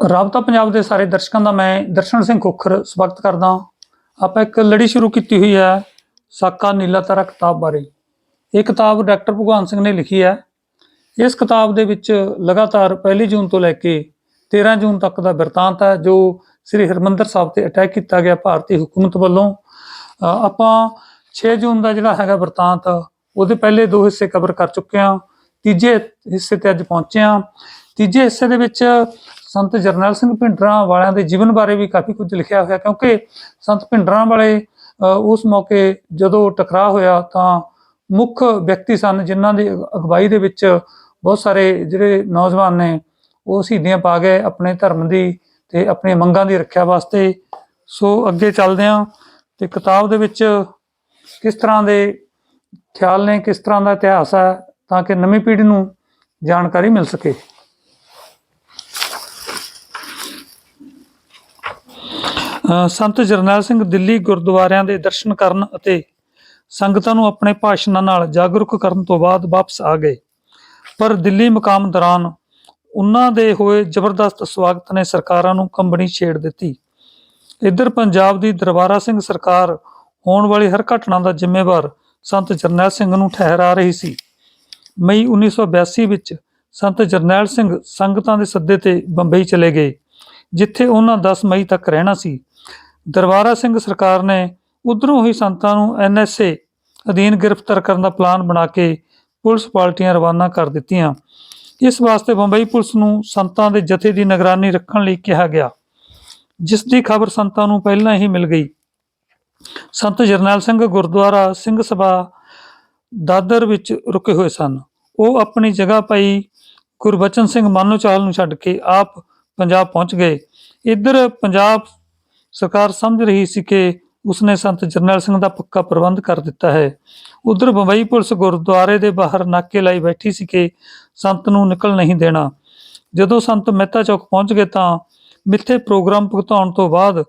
ਰਾਬਤਾ ਪੰਜਾਬ ਦੇ ਸਾਰੇ ਦਰਸ਼ਕਾਂ ਦਾ ਮੈਂ ਦਰਸ਼ਨ ਸਿੰਘ ਖੋਖਰ ਸਵਾਗਤ ਕਰਦਾ ਆਪਾਂ ਇੱਕ ਲੜੀ ਸ਼ੁਰੂ ਕੀਤੀ ਹੋਈ ਹੈ ਸਾਕਾ ਨੀਲਾ ਤਾਰਾ ਕਿਤਾਬ ਬਾਰੇ। ਇਹ ਕਿਤਾਬ ਡਾਕਟਰ ਭਗਵਾਨ ਸਿੰਘ ਨੇ ਲਿਖੀ ਹੈ। ਇਸ ਕਿਤਾਬ ਦੇ ਵਿੱਚ ਲਗਾਤਾਰ ਪਹਿਲੀ ਜੂਨ ਤੋਂ ਲੈ ਕੇ 13 ਜੂਨ ਤੱਕ ਦਾ ਬਿਰਤਾਂਤ ਹੈ, ਜੋ ਸ੍ਰੀ ਹਰਮੰਦਰ ਸਾਹਿਬ ਤੇ ਅਟੈਕ ਕੀਤਾ ਗਿਆ ਭਾਰਤੀ ਹਕੂਮਤ ਵੱਲੋਂ। ਆਪਾਂ 6 ਜੂਨ ਦਾ ਜਿਹੜਾ ਹੈਗਾ ਬਿਰਤਾਂਤ, ਉਹਦੇ ਪਹਿਲੇ ਦੋ ਹਿੱਸੇ ਕਵਰ ਕਰ ਚੁੱਕੇ ਹਾਂ। ਤੀਜੇ ਹਿੱਸੇ ਤੇ ਅੱਜ ਪਹੁੰਚੇ ਹਾਂ। ਤੀਜੇ ਹਿੱਸੇ ਦੇ ਵਿੱਚ ਸੰਤ ਜਰਨੈਲ ਸਿੰਘ ਭਿੰਡਰਾਂ ਵਾਲਿਆਂ ਦੇ ਜੀਵਨ ਬਾਰੇ ਵੀ ਕਾਫੀ ਕੁਝ ਲਿਖਿਆ ਹੋਇਆ, ਕਿਉਂਕਿ ਸੰਤ ਭਿੰਡਰਾਂ ਵਾਲੇ ਉਸ ਮੌਕੇ ਜਦੋਂ ਟਕਰਾਅ ਹੋਇਆ ਤਾਂ ਮੁੱਖ ਵਿਅਕਤੀ ਸਨ, ਜਿਨ੍ਹਾਂ ਦੀ ਅਗਵਾਈ ਦੇ ਵਿੱਚ ਬਹੁਤ ਸਾਰੇ ਜਿਹੜੇ ਨੌਜਵਾਨ ਨੇ, ਉਹ ਸ਼ਹੀਦੀਆਂ ਪਾ ਗਏ ਆਪਣੇ ਧਰਮ ਦੀ ਤੇ ਆਪਣੀਆਂ ਮੰਗਾਂ ਦੀ ਰੱਖਿਆ ਵਾਸਤੇ। ਸੋ ਅੱਗੇ ਚੱਲਦੇ ਹਾਂ ਤੇ ਕਿਤਾਬ ਦੇ ਵਿੱਚ ਕਿਸ ਤਰ੍ਹਾਂ ਦੇ ਖਿਆਲ ਨੇ, ਕਿਸ ਤਰ੍ਹਾਂ ਦਾ ਇਤਿਹਾਸ ਹੈ ਤਾਂ ਕਿ ਨਵੀਂ ਪੀੜ੍ਹੀ ਨੂੰ ਜਾਣਕਾਰੀ ਮਿਲ ਸਕੇ। ਸੰਤ ਜਰਨੈਲ ਸਿੰਘ ਦਿੱਲੀ ਗੁਰਦੁਆਰਿਆਂ ਦੇ ਦਰਸ਼ਨ ਕਰਨ ਅਤੇ ਸੰਗਤਾਂ ਨੂੰ ਆਪਣੇ ਭਾਸ਼ਣਾਂ ਨਾਲ ਜਾਗਰੂਕ ਕਰਨ ਤੋਂ ਬਾਅਦ ਵਾਪਸ ਆ ਗਏ। ਪਰ ਦਿੱਲੀ ਮੁਕਾਮ ਦੌਰਾਨ ਉਹਨਾਂ ਦੇ ਹੋਏ ਜ਼ਬਰਦਸਤ ਸਵਾਗਤ ਨੇ ਸਰਕਾਰਾਂ ਨੂੰ ਕੰਬਣੀ ਛੇੜ ਦਿੱਤੀ। ਇੱਧਰ ਪੰਜਾਬ ਦੀ ਦਰਬਾਰਾ ਸਿੰਘ ਸਰਕਾਰ ਹੋਣ ਵਾਲੀ ਹਰ ਘਟਨਾ ਦਾ ਜ਼ਿੰਮੇਵਾਰ ਸੰਤ ਜਰਨੈਲ ਸਿੰਘ ਨੂੰ ਠਹਿਰਾ ਰਹੀ ਸੀ। ਮਈ 1982 ਵਿੱਚ ਸੰਤ ਜਰਨੈਲ ਸਿੰਘ ਸੰਗਤਾਂ ਦੇ ਸੱਦੇ ਤੇ ਬੰਬਈ ਚਲੇ ਗਏ, ਜਿੱਥੇ ਉਹਨਾਂ 10 ਮਈ ਤੱਕ ਰਹਿਣਾ ਸੀ। ਦਰਬਾਰਾ ਸਿੰਘ ਸਰਕਾਰ ਨੇ ਉਧਰੋਂ ਹੀ ਸੰਤਾਂ ਨੂੰ ਐਨਐਸਏ ਅਧੀਨ ਗ੍ਰਿਫਤਾਰ ਕਰਨ ਦਾ ਪਲਾਨ ਬਣਾ ਕੇ ਪੁਲਿਸ ਪਾਰਟੀਆਂ ਰਵਾਨਾ ਕਰ ਦਿੱਤੀਆਂ। ਇਸ ਵਾਸਤੇ ਬੰਬਈ ਪੁਲਿਸ ਨੂੰ ਸੰਤਾਂ ਦੇ ਜਥੇ ਦੀ ਨਿਗਰਾਨੀ ਰੱਖਣ ਲਈ ਕਿਹਾ ਗਿਆ। ਜਿਸ ਦੀ ਖਬਰ ਸੰਤਾਂ ਨੂੰ ਪਹਿਲਾਂ ਹੀ ਮਿਲ ਗਈ। ਸੰਤ ਜਰਨੈਲ ਸਿੰਘ ਗੁਰਦੁਆਰਾ ਸਿੰਘ ਸਭਾ ਦਾਦਰ ਵਿੱਚ ਰੁਕੇ ਹੋਏ ਸਨ। ਉਹ ਆਪਣੀ ਜਗ੍ਹਾ ਪਈ ਗੁਰਬਚਨ ਸਿੰਘ ਮਾਨੋਚਾਲ ਨੂੰ ਛੱਡ ਕੇ ਆਪ ਪੰਜਾਬ ਪਹੁੰਚ ਗਏ। ਇੱਧਰ ਪੰਜਾਬ ਸਰਕਾਰ ਸਮਝ ਰਹੀ ਸੀ ਕਿ ਉਸਨੇ ਸੰਤ ਜਰਨੈਲ ਸਿੰਘ ਦਾ ਪੱਕਾ ਪ੍ਰਬੰਧ ਕਰ ਦਿੱਤਾ ਹੈ। ਉਧਰ ਬੰਬਈ ਪੁਲਿਸ ਗੁਰਦੁਆਰੇ ਦੇ ਬਾਹਰ ਨਾਕੇ ਲਾਈ ਬੈਠੀ ਸੀ ਕਿ ਸੰਤ ਨੂੰ ਨਿਕਲ ਨਹੀਂ ਦੇਣਾ। ਜਦੋਂ ਸੰਤ ਮਹਿਤਾ ਚੌਕ ਪਹੁੰਚ ਗਏ ਤਾਂ ਮਿੱਥੇ ਪ੍ਰੋਗਰਾਮ ਭੁਗਤਾਉਣ ਤੋਂ ਬਾਅਦ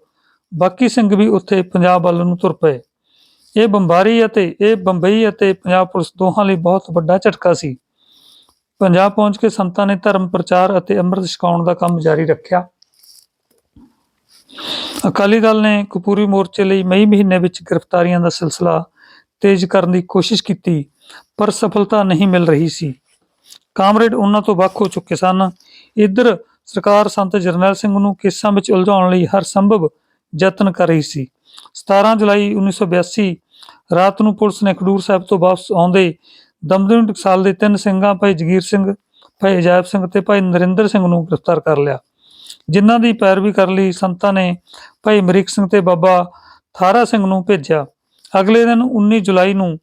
ਬਾਕੀ ਸਿੰਘ ਵੀ ਉੱਥੇ ਪੰਜਾਬ ਵੱਲ ਨੂੰ ਤੁਰ ਪਏ। ਇਹ ਬੰਬਾਰੀ ਅਤੇ ਇਹ ਬੰਬਈ ਅਤੇ ਪੰਜਾਬ ਪੁਲਿਸ ਦੋਹਾਂ ਲਈ ਬਹੁਤ ਵੱਡਾ ਝਟਕਾ ਸੀ। ਪੰਜਾਬ ਪਹੁੰਚ ਕੇ ਸੰਤਾਂ ਨੇ ਧਰਮ ਪ੍ਰਚਾਰ ਅਤੇ ਅੰਮ੍ਰਿਤ ਛਕਾਉਣ ਦਾ ਕੰਮ ਜਾਰੀ ਰੱਖਿਆ। ਅਕਾਲੀ ਦਲ ਨੇ ਕਪੂਰੀ ਮੋਰਚੇ ਲਈ ਮਈ ਮਹੀਨੇ ਵਿੱਚ ਗ੍ਰਿਫਤਾਰੀਆਂ ਦਾ ਸਿਲਸਿਲਾ ਤੇਜ਼ ਕਰਨ ਦੀ ਕੋਸ਼ਿਸ਼ ਕੀਤੀ, ਪਰ ਸਫਲਤਾ ਨਹੀਂ ਮਿਲ ਰਹੀ ਸੀ। ਕਾਮਰੇਡ ਉਹਨਾਂ ਤੋਂ ਵੱਖ ਹੋ ਚੁੱਕੇ ਸਨ। ਇੱਧਰ ਸਰਕਾਰ ਸੰਤ ਜਰਨੈਲ ਸਿੰਘ ਨੂੰ ਕੇਸਾਂ ਵਿੱਚ ਉਲਝਾਉਣ ਲਈ ਹਰ ਸੰਭਵ ਯਤਨ ਕਰ ਰਹੀ ਸੀ। 17 ਜੁਲਾਈ 1982 ਰਾਤ ਨੂੰ ਪੁਲਿਸ ਨੇ ਖਡੂਰ ਸਾਹਿਬ ਤੋਂ ਵਾਪਸ ਆਉਂਦੇ ਦਮਦਮ ਟਕਸਾਲ ਦੇ ਤਿੰਨ ਸਿੰਘਾਂ, ਭਾਈ ਜਗੀਰ ਸਿੰਘ, ਭਾਈ ਅਜਾਇਬ ਸਿੰਘ ਤੇ ਭਾਈ ਨਰਿੰਦਰ ਸਿੰਘ ਨੂੰ ਗ੍ਰਿਫਤਾਰ ਕਰ ਲਿਆ। ਜਿਨ੍ਹਾਂ ਦੀ ਪੈਰਵੀ ਕਰਨ ਲਈ ਸੰਤਾਂ ਨੇ ਭਾਈ ਮਰੀਕ ਸਿੰਘ ਤੇ ਬਾਬਾ ਥਾਰਾ ਸਿੰਘ ਨੂੰ ਭੇਜਿਆ। ਅਗਲੇ ਦਿਨ 19 ਜੁਲਾਈ ਨੂੰ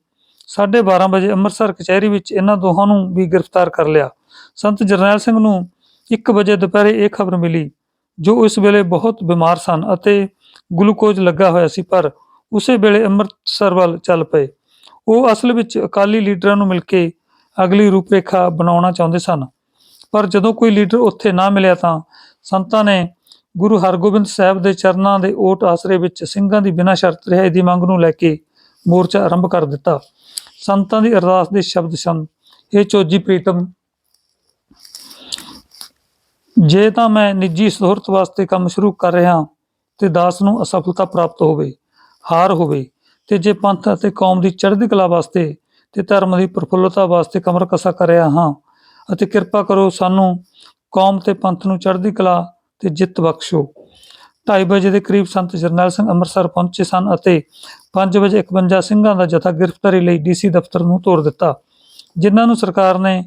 12:30 ਵਜੇ ਅੰਮ੍ਰਿਤਸਰ ਕਚਹਿਰੀ ਵਿੱਚ ਇਹਨਾਂ ਦੋਹਾਂ ਨੂੰ ਵੀ ਗ੍ਰਿਫਤਾਰ ਕਰ ਲਿਆ। ਸੰਤ ਜਰਨੈਲ ਸਿੰਘ ਨੂੰ 1 ਵਜੇ ਦੁਪਹਿਰੇ ਇਹ ਖਬਰ ਮਿਲੀ, ਜੋ ਇਸ ਵੇਲੇ ਬਹੁਤ ਬਿਮਾਰ ਸਨ ਅਤੇ ਗਲੂਕੋਜ਼ ਲੱਗਾ ਹੋਇਆ ਸੀ, ਪਰ ਉਸੇ ਵੇਲੇ ਅੰਮ੍ਰਿਤਸਰ ਵੱਲ ਚੱਲ ਪਏ। ਉਹ ਅਸਲ ਵਿੱਚ ਅਕਾਲੀ ਲੀਡਰਾਂ ਨੂੰ ਮਿਲ ਕੇ ਅਗਲੀ ਰੂਪਰੇਖਾ ਬਣਾਉਣਾ ਚਾਹੁੰਦੇ ਸਨ, ਪਰ ਜਦੋਂ ਕੋਈ ਲੀਡਰ ਉੱਥੇ ਨਾ ਮਿਲਿਆ ਤਾਂ ਸੰਤਾਂ ਨੇ ਗੁਰੂ ਹਰਗੋਬਿੰਦ ਸਾਹਿਬ ਦੇ ਚਰਨਾਂ ਦੇ ਓਟ ਆਸਰੇ ਵਿੱਚ ਸਿੰਘਾਂ ਦੀ ਬਿਨਾਂ ਸ਼ਰਤ ਰਿਹਾਈ ਦੀ ਮੰਗ ਨੂੰ ਲੈ ਕੇ ਮੋਰਚਾ ਆਰੰਭ ਕਰ ਦਿੱਤਾ। ਸੰਤਾਂ ਦੀ ਅਰਦਾਸ ਦੇ ਸ਼ਬਦ ਸਨ ਇਹ ਚੋਜੀ ਪ੍ਰੀਤਮ, ਜੇ ਤਾਂ ਮੈਂ ਨਿੱਜੀ ਸਹੂਲਤ ਵਾਸਤੇ ਕੰਮ ਸ਼ੁਰੂ ਕਰ ਰਿਹਾ ਤੇ ਦਾਸ ਨੂੰ ਅਸਫਲਤਾ ਪ੍ਰਾਪਤ ਹੋਵੇ, ਹਾਰ ਹੋਵੇ, ਤੇ ਜੇ ਪੰਥ ਅਤੇ ਕੌਮ ਦੀ ਚੜ੍ਹਦੀ ਕਲਾ ਵਾਸਤੇ ਤੇ ਧਰਮ ਦੀ ਪ੍ਰਫੁੱਲਤਾ ਵਾਸਤੇ ਕਮਰ ਕਸਾ ਕਰ ਰਿਹਾ ਹਾਂ, ਅਤੇ ਕਿਰਪਾ ਕਰੋ ਸਾਨੂੰ ਕੌਮ ਤੇ ਪੰਥ ਨੂੰ ਚੜ੍ਹਦੀ ਕਲਾ ਤੇ ਜਿੱਤ ਬਖਸ਼ੋ। 2:30 ਵਜੇ ਦੇ ਕਰੀਬ ਸੰਤ ਜਰਨੈਲ ਸਿੰਘ ਅੰਮ੍ਰਿਤਸਰ ਪਹੁੰਚੇ ਸਨ ਅਤੇ 5 ਵਜੇ 51 ਸਿੰਘਾਂ ਦਾ ਜਥਾ ਗ੍ਰਿਫਤਾਰੀ ਲਈ ਡੀਸੀ ਦਫ਼ਤਰ ਨੂੰ ਤੋਰ ਦਿੱਤਾ, ਜਿਨ੍ਹਾਂ ਨੂੰ ਸਰਕਾਰ ਨੇ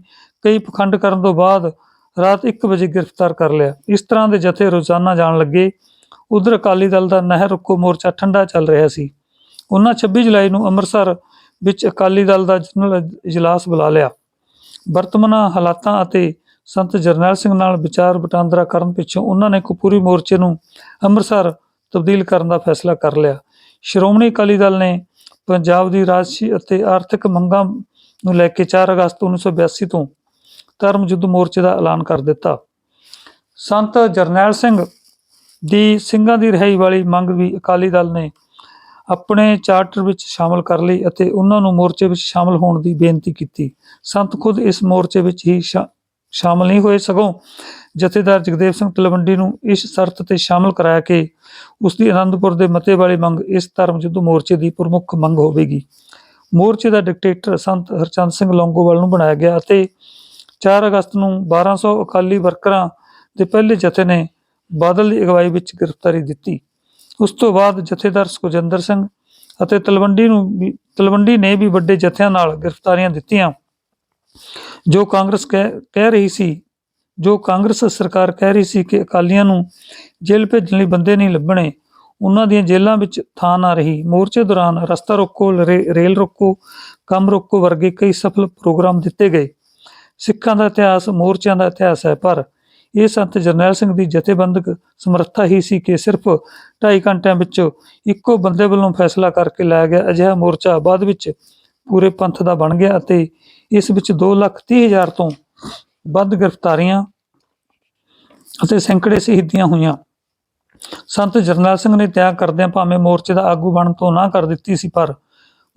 ਕਈ ਪਖੰਡ ਕਰਨ ਤੋਂ ਬਾਅਦ ਰਾਤ 1 ਵਜੇ ਗ੍ਰਿਫਤਾਰ ਕਰ ਲਿਆ। ਇਸ ਤਰ੍ਹਾਂ ਦੇ ਜਥੇ ਰੋਜ਼ਾਨਾ ਜਾਣ ਲੱਗੇ ਉਧਰ ਅਕਾਲੀ ਦਲ ਦਾ ਨਹਿਰ ਰੁਕੋ ਮੋਰਚਾ ਠੰਡਾ ਚੱਲ ਰਿਹਾ ਸੀ। ਉਹਨਾਂ 26 ਜੁਲਾਈ ਨੂੰ ਅੰਮ੍ਰਿਤਸਰ ਵਿੱਚ ਅਕਾਲੀ ਦਲ ਦਾ ਜਨਰਲ ਇਜਲਾਸ ਬੁਲਾ ਲਿਆ। ਵਰਤਮਾਨ ਹਾਲਾਤਾਂ ਅਤੇ ਸੰਤ ਜਰਨੈਲ ਸਿੰਘ ਨਾਲ ਵਿਚਾਰ ਵਟਾਂਦਰਾ ਕਰਨ ਪਿੱਛੋਂ ਉਹਨਾਂ ਨੇ ਕਪੂਰੀ ਮੋਰਚੇ ਨੂੰ ਅੰਮ੍ਰਿਤਸਰ ਤਬਦੀਲ ਕਰਨ ਦਾ ਫੈਸਲਾ ਕਰ ਲਿਆ। ਸ਼੍ਰੋਮਣੀ ਅਕਾਲੀ ਦਲ ਨੇ ਪੰਜਾਬ ਦੀ ਰਾਜਸੀ ਅਤੇ ਆਰਥਿਕ ਮੰਗਾਂ ਨੂੰ ਲੈ ਕੇ 4 ਅਗਸਤ 1982 ਤੋਂ ਧਰਮ ਯੁੱਧ ਮੋਰਚੇ ਦਾ ਐਲਾਨ ਕਰ ਦਿੱਤਾ। ਸੰਤ ਜਰਨੈਲ ਸਿੰਘ ਦੀ ਸਿੰਘਾਂ ਦੀ ਰਿਹਾਈ ਵਾਲੀ ਮੰਗ ਵੀ ਅਕਾਲੀ ਦਲ ਨੇ ਆਪਣੇ ਚਾਰਟਰ ਵਿੱਚ ਸ਼ਾਮਲ ਕਰ ਲਈ ਅਤੇ ਉਹਨਾਂ ਨੂੰ ਮੋਰਚੇ ਵਿੱਚ ਸ਼ਾਮਲ ਹੋਣ ਦੀ ਬੇਨਤੀ ਕੀਤੀ। ਸੰਤ ਖੁਦ ਇਸ ਮੋਰਚੇ ਵਿੱਚ ਹੀ ਸ਼ਾ- ਸ਼ਾਮਲ ਨਹੀਂ ਹੋਏ ਸਗੋਂ ਜਥੇਦਾਰ ਜਗਦੇਵ ਸਿੰਘ ਤਲਵੰਡੀ ਨੂੰ ਇਸ ਸ਼ਰਤ ਤੇ ਸ਼ਾਮਲ ਕਰਾਇਆ ਕਿ ਉਸ ਦੀ ਆਨੰਦਪੁਰ ਦੇ ਮਤੇ ਵਾਲੀ ਮੰਗ ਇਸ ਧਰਮ ਯੁੱਧ ਮੋਰਚੇ ਦੀ ਪ੍ਰਮੁੱਖ ਮੰਗ ਹੋਵੇਗੀ। ਮੋਰਚੇ ਦਾ ਡਿਕਟੇਟਰ ਸੰਤ ਹਰਚੰਦ ਸਿੰਘ ਲੌਂਗੋਵਾਲ ਨੂੰ ਬਣਾਇਆ ਗਿਆ ਅਤੇ 4 ਅਗਸਤ ਨੂੰ 1200 ਅਕਾਲੀ ਵਰਕਰਾਂ ਦੇ ਪਹਿਲੇ ਜਥੇ ਨੇ ਬਾਦਲ ਦੀ ਅਗਵਾਈ ਵਿੱਚ ਗ੍ਰਿਫਤਾਰੀ ਦਿੱਤੀ। ਉਸ ਤੋਂ ਬਾਅਦ ਜਥੇਦਾਰ ਸੁਖਜਿੰਦਰ ਸਿੰਘ ਅਤੇ ਤਲਵੰਡੀ ਨੂੰ ਵੀ ਤਲਵੰਡੀ ਨੇ ਵੀ ਵੱਡੇ ਜਥਿਆਂ ਨਾਲ ਗ੍ਰਿਫਤਾਰੀਆਂ ਦਿੱਤੀਆਂ। ਜੋ ਕਾਂਗਰਸ ਕਹਿ ਕਹਿ ਰਹੀ ਸੀ, ਜੋ ਕਾਂਗਰਸ ਸਰਕਾਰ ਕਹਿ ਰਹੀ ਸੀ ਕਿ ਅਕਾਲੀਆਂ ਨੂੰ ਜੇਲ੍ਹ ਭੇਜਣ ਲਈ ਬੰਦੇ ਨਹੀਂ ਲੱਭਣੇ, ਉਹਨਾਂ ਦੀਆਂ ਜੇਲ੍ਹਾਂ ਵਿੱਚ ਥਾਂ ਨਾ ਰਹੀ। ਮੋਰਚੇ ਦੌਰਾਨ ਰਸਤਾ ਰੋਕੋ ਰੇਲ ਰੋਕੋ, ਕੰਮ ਰੋਕੋ ਵਰਗੇ ਕਈ ਸਫਲ ਪ੍ਰੋਗਰਾਮ ਦਿੱਤੇ ਗਏ। ਸਿੱਖਾਂ ਦਾ ਇਤਿਹਾਸ, ਮੋਰਚਿਆਂ ਦਾ ਇਤਿਹਾਸ ਹੈ, ਪਰ ਇਹ ਸੰਤ ਜਰਨੈਲ ਸਿੰਘ ਦੀ ਜਥੇਬੰਦਕ ਸਮਰੱਥਾ ਹੀ ਸੀ ਕਿ ਸਿਰਫ 2.5 ਘੰਟਿਆਂ ਵਿੱਚ ਇੱਕੋ ਬੰਦੇ ਵੱਲੋਂ ਫੈਸਲਾ ਕਰਕੇ ਲਾਇਆ ਗਿਆ ਅਜਿਹਾ ਮੋਰਚਾ। ਬਾਅਦ ਵਿੱਚ ਪੂਰੇ ਪੰਥ ਦਾ ਬਣ ਗਿਆ ਅਤੇ ਇਸ ਵਿੱਚ 2 ਲੱਖ ਤੀਹ ਹਜ਼ਾਰ ਤੋਂ ਵੱਧ ਗ੍ਰਿਫਤਾਰੀਆਂ ਅਤੇ ਸੈਂਕੜੇ ਸ਼ਹੀਦੀਆਂ ਹੋਈਆਂ। ਸੰਤ ਜਰਨੈਲ ਸਿੰਘ ਨੇ ਤਿਆਗ ਕਰਦਿਆਂ ਭਾਵੇਂ ਮੋਰਚੇ ਦਾ ਆਗੂ ਬਣਨ ਤੋਂ ਨਾ ਕਰ ਦਿੱਤੀ ਸੀ, ਪਰ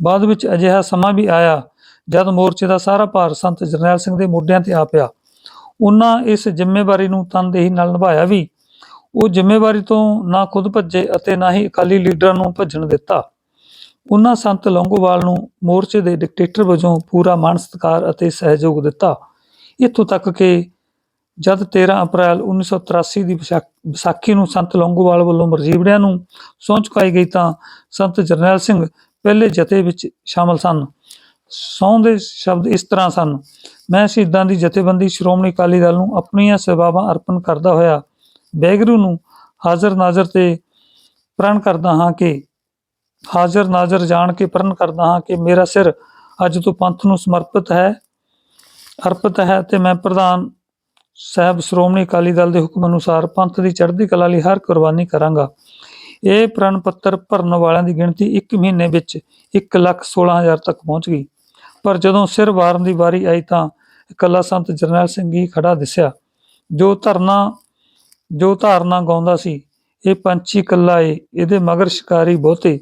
ਬਾਅਦ ਵਿੱਚ ਅਜਿਹਾ ਸਮਾਂ ਵੀ ਆਇਆ ਜਦ ਮੋਰਚੇ ਦਾ ਸਾਰਾ ਭਾਰ ਸੰਤ ਜਰਨੈਲ ਸਿੰਘ ਦੇ ਮੋਢਿਆਂ ਤੇ ਆ ਪਿਆ। ਉਹਨਾਂ ਇਸ ਜ਼ਿੰਮੇਵਾਰੀ ਨੂੰ ਤਨਦੇਹੀ ਨਾਲ ਨਿਭਾਇਆ ਵੀ ਉਹ ਜ਼ਿੰਮੇਵਾਰੀ ਤੋਂ ਨਾ ਖੁਦ ਭੱਜੇ ਅਤੇ ਨਾ ਹੀ ਅਕਾਲੀ ਲੀਡਰਾਂ ਨੂੰ ਭੱਜਣ ਦਿੱਤਾ। ਉਹਨਾਂ ਸੰਤ ਲੌਂਗੋਵਾਲ ਨੂੰ ਮੋਰਚੇ ਦੇ ਡਿਕਟੇਟਰ ਵਜੋਂ ਪੂਰਾ ਮਾਣ, ਸਤਿਕਾਰ ਅਤੇ ਸਹਿਯੋਗ ਦਿੱਤਾ। ਇੱਥੋਂ ਤੱਕ ਕਿ ਜਦ 13 ਅਪ੍ਰੈਲ 1983 ਦੀ ਵਿਸਾਖ- ਵਿਸਾਖੀ ਨੂੰ ਸੰਤ ਲੌਂਗੋਵਾਲ ਵੱਲੋਂ ਮਰਜੀਵੜਿਆਂ ਨੂੰ ਸਹੁੰ ਚੁਕਾਈ ਗਈ ਤਾਂ ਸੰਤ ਜਰਨੈਲ ਸਿੰਘ ਪਹਿਲੇ ਜਥੇ ਵਿੱਚ ਸ਼ਾਮਲ ਸਨ। ਸਹੁੰ ਦੇ ਸ਼ਬਦ ਇਸ ਤਰ੍ਹਾਂ ਸਨ, ਮੈਂ ਸ਼ਹੀਦਾਂ ਦੀ ਜਥੇਬੰਦੀ ਸ਼੍ਰੋਮਣੀ ਅਕਾਲੀ ਦਲ ਨੂੰ ਆਪਣੀਆਂ ਸੇਵਾਵਾਂ ਅਰਪਣ ਕਰਦਾ ਹੋਇਆ ਬੈਗਰੂ ਨੂੰ ਹਾਜ਼ਰ ਨਾਜ਼ਰ ਤੇ ਪ੍ਰਣ ਕਰਦਾ ਹਾਂ ਕਿ ਹਾਜ਼ਰ ਨਾਜ਼ਰ ਜਾਣ ਕੇ ਪ੍ਰਣ ਕਰਦਾ ਹਾਂ ਕਿ ਮੇਰਾ ਸਿਰ ਅੱਜ ਤੋਂ ਪੰਥ ਨੂੰ ਸਮਰਪਿਤ ਹੈ, ਅਰਪਿਤ ਹੈ ਤੇ ਮੈਂ ਪ੍ਰਧਾਨ ਸਾਹਿਬ ਸ਼੍ਰੋਮਣੀ ਅਕਾਲੀ ਦਲ ਦੇ ਹੁਕਮ ਅਨੁਸਾਰ ਪੰਥ ਦੀ ਚੜ੍ਹਦੀ ਕਲਾ ਲਈ ਹਰ ਕੁਰਬਾਨੀ ਕਰਾਂਗਾ। ਇਹ ਪ੍ਰਣ ਪੱਤਰ ਭਰਨ ਵਾਲਿਆਂ ਦੀ ਗਿਣਤੀ 1 ਮਹੀਨੇ ਵਿੱਚ 116000 ਤੱਕ ਪਹੁੰਚ ਗਈ। ਪਰ ਜਦੋਂ ਸਿਰ ਵਾਰਨ ਦੀ ਵਾਰੀ ਆਈ ਤਾਂ ਇਕੱਲਾ ਸੰਤ ਜਰਨੈਲ ਸਿੰਘ ਹੀ ਖੜਾ ਦਿਸਿਆ। ਜੋ ਧਰਨਾ, ਜੋ ਧਾਰਨਾ ਗਾਉਂਦਾ ਸੀ, ਇਹ ਪੰਛੀ ਇਕੱਲਾ ਏ, ਇਹਦੇ ਮਗਰ ਸ਼ਿਕਾਰੀ ਬਹੁਤੇ।